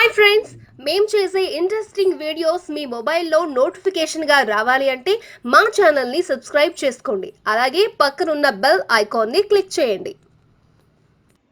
Hi friends మేము చేసే interesting videos మీ మొబైల్లో నోటిఫికేషన్గా రావాలి అంటే మా ఛానల్ని సబ్స్క్రైబ్ చేసుకోండి. అలాగే పక్కనున్న బెల్ ఐకాన్ని క్లిక్ చేయండి.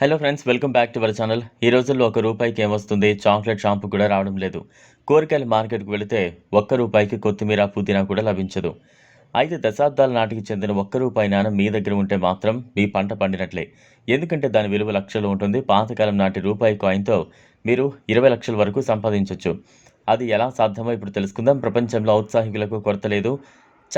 Hello friends welcome back to our channel ఈ రోజుల్లో ఒక రూపాయికి ఏమొస్తుంది? చాక్లెట్ షాంపూ కూడా రావడం లేదు. కూరగాయల మార్కెట్కి వెళితే ఒక్క రూపాయికి కొత్తిమీర పుదీనా కూడా లభించదు. ఐదు దశాబ్దాల నాటికి చెందిన ఒక్క రూపాయి నాణం మీ దగ్గర ఉంటే మాత్రం మీ పంట పండినట్లే. ఎందుకంటే దాని విలువ లక్షలు ఉంటుంది. పాతకాలం నాటి రూపాయి కాయిన్తో మీరు ఇరవై లక్షల వరకు సంపాదించవచ్చు అది ఎలా సాధ్యమో ఇప్పుడు తెలుసుకుందాం. ప్రపంచంలో ఔత్సాహికులకు కొరత లేదు.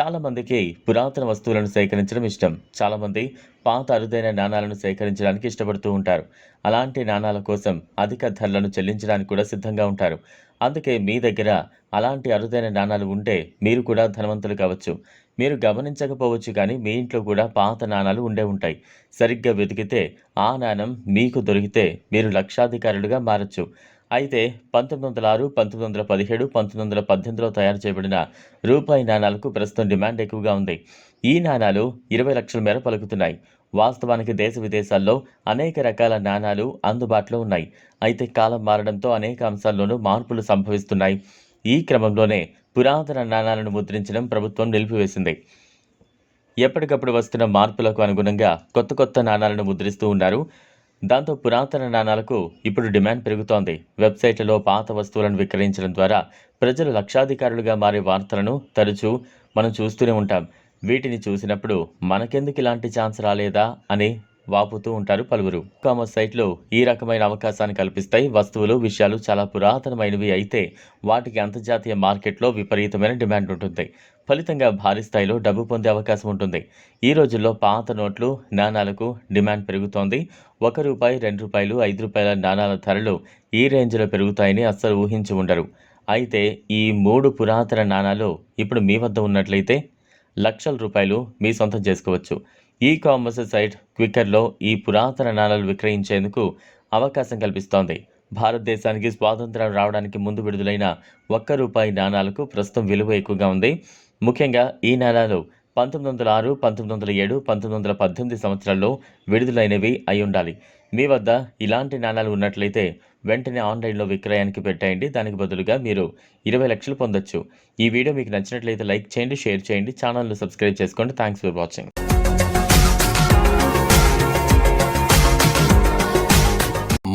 చాలామందికి పురాతన వస్తువులను సేకరించడం ఇష్టం. చాలామంది పాత అరుదైన నాణాలను సేకరించడానికి ఇష్టపడుతూ ఉంటారు. అలాంటి నాణాల కోసం అధిక ధరలను చెల్లించడానికి కూడా సిద్ధంగా ఉంటారు. అందుకే మీ దగ్గర అలాంటి అరుదైన నాణాలు ఉంటే మీరు కూడా ధనవంతులు కావచ్చు. మీరు గమనించకపోవచ్చు కానీ మీ ఇంట్లో కూడా పాత నాణాలు ఉండే ఉంటాయి. సరిగ్గా వెతికితే ఆ నాణం మీకు దొరికితే మీరు లక్షాధికారులుగా మారచ్చు. అయితే పంతొమ్మిది వందల ఆరు పంతొమ్మిది వందల పదిహేడు పంతొమ్మిది వందల పద్దెనిమిదిలో తయారు చేయబడిన రూపాయి నాణాలకు ప్రస్తుతం డిమాండ్ ఎక్కువగా ఉంది. ఈ నాణాలు ఇరవై లక్షల మేర పలుకుతున్నాయి. వాస్తవానికి దేశ విదేశాల్లో అనేక రకాల నాణాలు అందుబాటులో ఉన్నాయి. అయితే కాలం మారడంతో అనేక అంశాల్లోనూ మార్పులు సంభవిస్తున్నాయి. ఈ క్రమంలోనే పురాతన నాణాలను ముద్రించడం ప్రభుత్వం నిలిపివేసింది. ఎప్పటికప్పుడు వస్తున్న మార్పులకు అనుగుణంగా కొత్త కొత్త నాణాలను ముద్రిస్తూ ఉన్నారు. దాంతో పురాతన నాణాలకు ఇప్పుడు డిమాండ్ పెరుగుతోంది. వెబ్సైట్లలో పాత వస్తువులను విక్రయించడం ద్వారా ప్రజలు లక్షాధికారులుగా మారే వార్తలను తరచూ మనం చూస్తూనే ఉంటాం. వీటిని చూసినప్పుడు మనకెందుకు ఇలాంటి ఛాన్స్ రాలేదా అని వాపుతూ ఉంటారు పలువురు. కామర్స్ సైట్లో ఈ రకమైన అవకాశాన్ని కల్పిస్తాయి. వస్తువులు విషయాలు చాలా పురాతనమైనవి అయితే వాటికి అంతర్జాతీయ మార్కెట్లో విపరీతమైన డిమాండ్ ఉంటుంది. ఫలితంగా భారీ స్థాయిలో డబ్బు పొందే అవకాశం ఉంటుంది. ఈ రోజుల్లో పాత నోట్లు నాణాలకు డిమాండ్ పెరుగుతోంది. ఒక రూపాయి రెండు రూపాయలు ఐదు రూపాయల నాణాల ధరలు ఈ రేంజ్లో పెరుగుతాయని అస్సలు ఊహించి ఉండరు. అయితే ఈ మూడు పురాతన నాణాలు ఇప్పుడు మీ వద్ద ఉన్నట్లయితే లక్షల రూపాయలు మీ సొంతం చేసుకోవచ్చు. ఈ కామర్స్ సైట్ క్విక్కర్లో ఈ పురాతన నాణాలు విక్రయించేందుకు అవకాశం కల్పిస్తోంది. భారతదేశానికి స్వాతంత్రం రావడానికి ముందు విడుదలైన ఒక్క రూపాయి నాణాలకు ప్రస్తుతం విలువ ఎక్కువగా ఉంది. ముఖ్యంగా ఈ నాణాలు పంతొమ్మిది వందల ఆరు పంతొమ్మిది వందల ఏడు పంతొమ్మిది వందల పద్దెనిమిది సంవత్సరాల్లో విడుదలైనవి అయి ఉండాలి. మీ వద్ద ఇలాంటి నాణాలు ఉన్నట్లయితే వెంటనే ఆన్లైన్లో విక్రయానికి పెట్టేయండి. దానికి బదులుగా మీరు ఇరవై లక్షలు పొందొచ్చు. ఈ వీడియో మీకు నచ్చినట్లయితే లైక్ చేయండి షేర్ చేయండి ఛానల్ను సబ్స్క్రైబ్ చేసుకోండి. Thanks for watching.